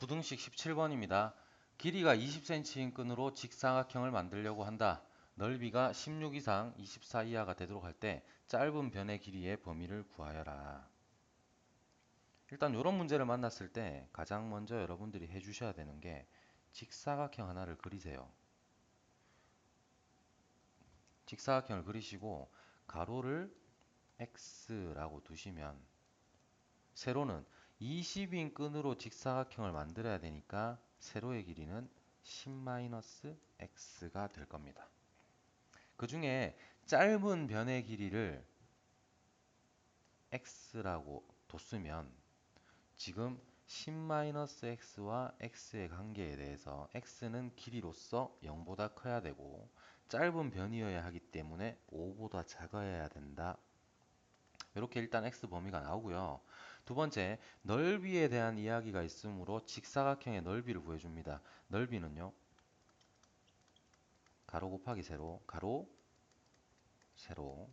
부등식 17번입니다. 길이가 20cm인 끈으로 직사각형을 만들려고 한다. 넓이가 16 이상 24 이하가 되도록 할 때 짧은 변의 길이의 범위를 구하여라. 일단 이런 문제를 만났을 때 가장 먼저 여러분들이 해주셔야 되는 게 직사각형 하나를 그리세요. 직사각형을 그리시고 가로를 x라고 두시면 세로는 20인 끈으로 직사각형을 만들어야 되니까 세로의 길이는 10-x가 될 겁니다. 그 중에 짧은 변의 길이를 x라고 뒀으면 지금 10-x와 x의 관계에 대해서 x는 길이로서 0보다 커야 되고 짧은 변이어야 하기 때문에 5보다 작아야 된다. 이렇게 일단 x 범위가 나오고요. 두 번째, 넓이에 대한 이야기가 있으므로 직사각형의 넓이를 구해줍니다. 넓이는요. 가로 곱하기 세로, 가로, 세로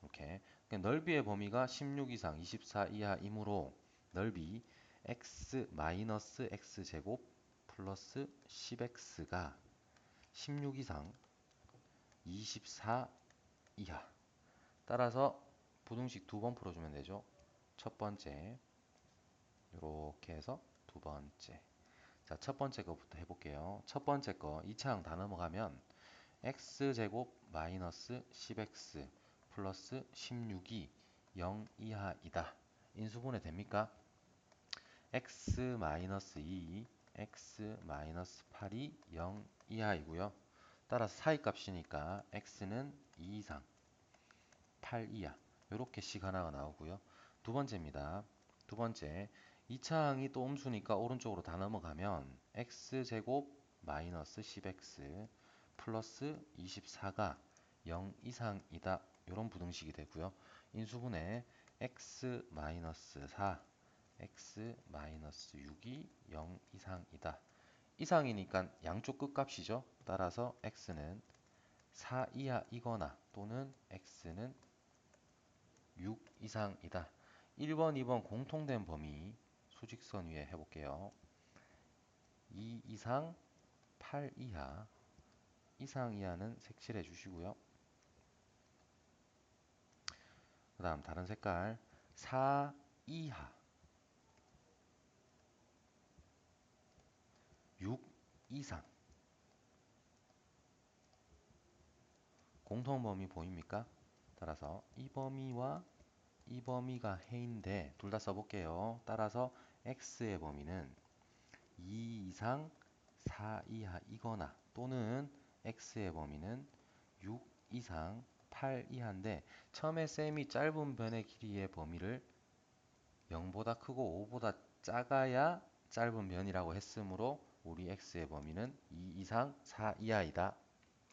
이렇게 그러니까 넓이의 범위가 16 이상 24 이하이므로 넓이 x 마이너스 x제곱 플러스 10x가 16 이상 24 이하 따라서 부등식 두 번 풀어주면 되죠. 첫 번째 이렇게 해서 두 번째 자, 첫 번째 거부터 해볼게요. 첫 번째 거 2차항 다 넘어가면 x제곱 마이너스 10x 플러스 16이 0 이하이다. 인수분해 됩니까? x 마이너스 2, x 마이너스 8이 0 이하이고요. 따라서 사이값이니까 x는 2 이상, 8 이하 이렇게 식 하나가 나오고요. 두 번째입니다. 두 번째 2차항이 또 음수니까 오른쪽으로 다 넘어가면 x제곱 마이너스 10x 플러스 24가 0 이상이다. 이런 부등식이 되고요. 인수분해 x 마이너스 4, x 마이너스 6이 0 이상이다. 이상이니까 양쪽 끝값이죠. 따라서 x는 4 이하이거나 또는 x는 6 이상이다. 1번, 2번 공통된 범위 수직선 위에 해볼게요. 2 이상, 8 이하, 이상 이하는 색칠해 주시고요. 그 다음 다른 색깔 4 이하 6 이상 공통 범위 보입니까? 따라서 이 범위와 이 범위가 해인데 둘 다 써볼게요. 따라서 x의 범위는 2 이상 4 이하이거나 또는 x의 범위는 6 이상 8 이하인데 처음에 쌤이 짧은 변의 길이의 범위를 0보다 크고 5보다 작아야 짧은 변이라고 했으므로 우리 x의 범위는 2 이상 4 이하이다.